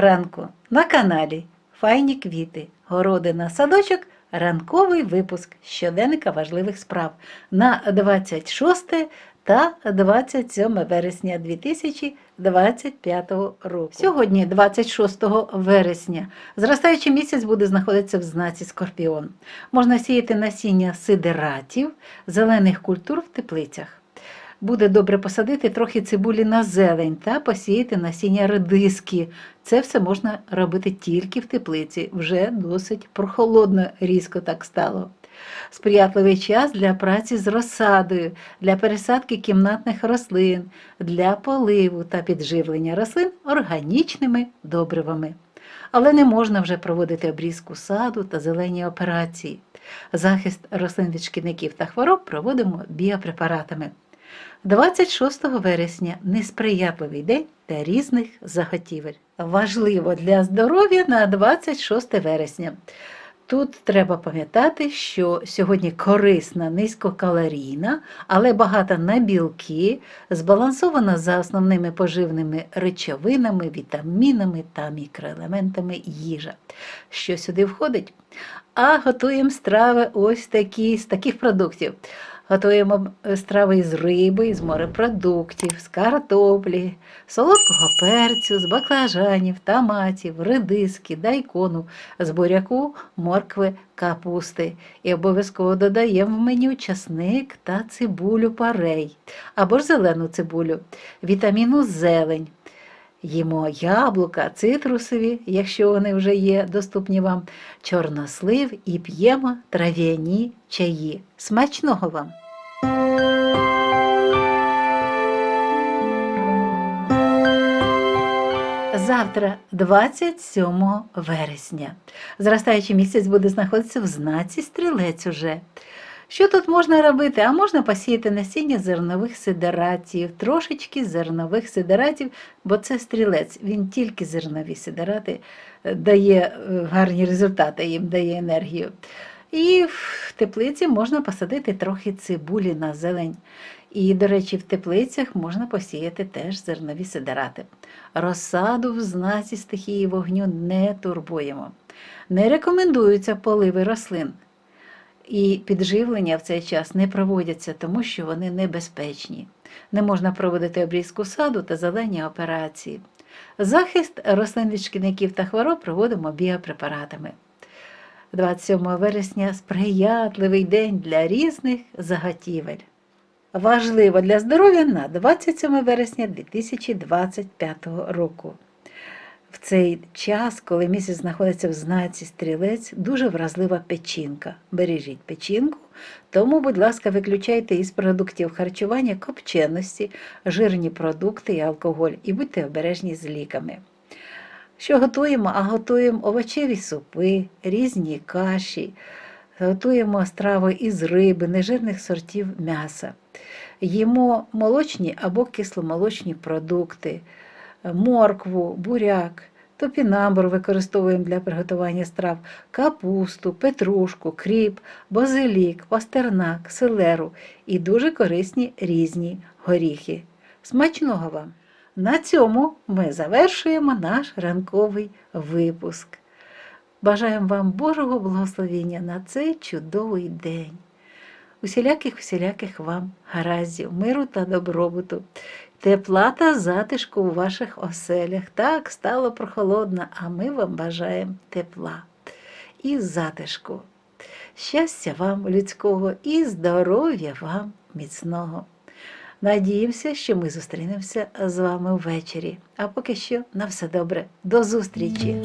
ранку на каналі Файні квіти, городина, садочок, ранковий випуск щоденника важливих справ на 26 та 27 вересня 2025 року. Сьогодні, 26 вересня, зростаючий місяць буде знаходитися в знаці Скорпіон. Можна сіяти насіння сидератів, зелених культур в теплицях. Буде добре посадити трохи цибулі на зелень та посіяти насіння редиски. Це все можна робити тільки в теплиці. Вже досить прохолодно, різко так стало. Сприятливий час для праці з розсадою, для пересадки кімнатних рослин, для поливу та підживлення рослин органічними добривами. Але не можна вже проводити обрізку саду та зелені операції. Захист рослин від шкідників та хвороб проводимо біопрепаратами. 26 вересня несприятливий день для різних заготівель. Важливо для здоров'я на 26 вересня. Тут треба пам'ятати, що сьогодні корисна, низькокалорійна, але багата на білки, збалансована за основними поживними речовинами, вітамінами та мікроелементами їжа. Що сюди входить? А готуємо страви ось такі з таких продуктів. Готуємо страви із риби, з морепродуктів, з картоплі, солодкого перцю, з баклажанів, томатів, редиски, дайкону, з буряку, моркви, капусти. І обов'язково додаємо в меню часник та цибулю парей або ж зелену цибулю, вітаміну зелень. Їмо яблука, цитрусові, якщо вони вже є доступні вам, чорнослив і п'ємо трав'яні чаї. Смачного вам! Завтра, 27 вересня. Зростаючий місяць буде знаходитися в знаці стрілець уже. Що тут можна робити? А можна посіяти насіння зернових сидератів, трошечки зернових сидератів, бо це стрілець. Він тільки зернові сидерати е, дає е, гарні результати, їм дає енергію. І в теплиці можна посадити трохи цибулі на зелень. І, до речі, в теплицях можна посіяти теж зернові сидерати. Розсаду в знаці стихії вогню не турбуємо. Не рекомендуються поливи рослин. І підживлення в цей час не проводяться, тому що вони небезпечні. Не можна проводити обрізку саду та зелені операції. Захист рослин від шкідників та хвороб проводимо біопрепаратами. 27 вересня сприятливий день для різних заготівель. Важливо для здоров'я на 27 вересня 2025 року. В цей час, коли місяць знаходиться в знаці стрілець, дуже вразлива печінка. Бережіть печінку, тому, будь ласка, виключайте із продуктів харчування копченості, жирні продукти і алкоголь, і будьте обережні з ліками. Що готуємо? А готуємо овочеві супи, різні каші, готуємо страви із риби, нежирних сортів м'яса. Їмо молочні або кисломолочні продукти, моркву, буряк, топінамбур використовуємо для приготування страв, капусту, петрушку, кріп, базилік, пастернак, селеру і дуже корисні різні горіхи. Смачного вам! На цьому ми завершуємо наш ранковий випуск. Бажаємо вам Божого благословення на цей чудовий день. Усіляких усіляких вам гараздів, миру та добробуту, тепла та затишку у ваших оселях. Так, стало прохолодно, а ми вам бажаємо тепла і затишку. Щастя вам людського і здоров'я вам міцного. Надіємося, що ми зустрінемося з вами ввечері. А поки що на все добре. До зустрічі!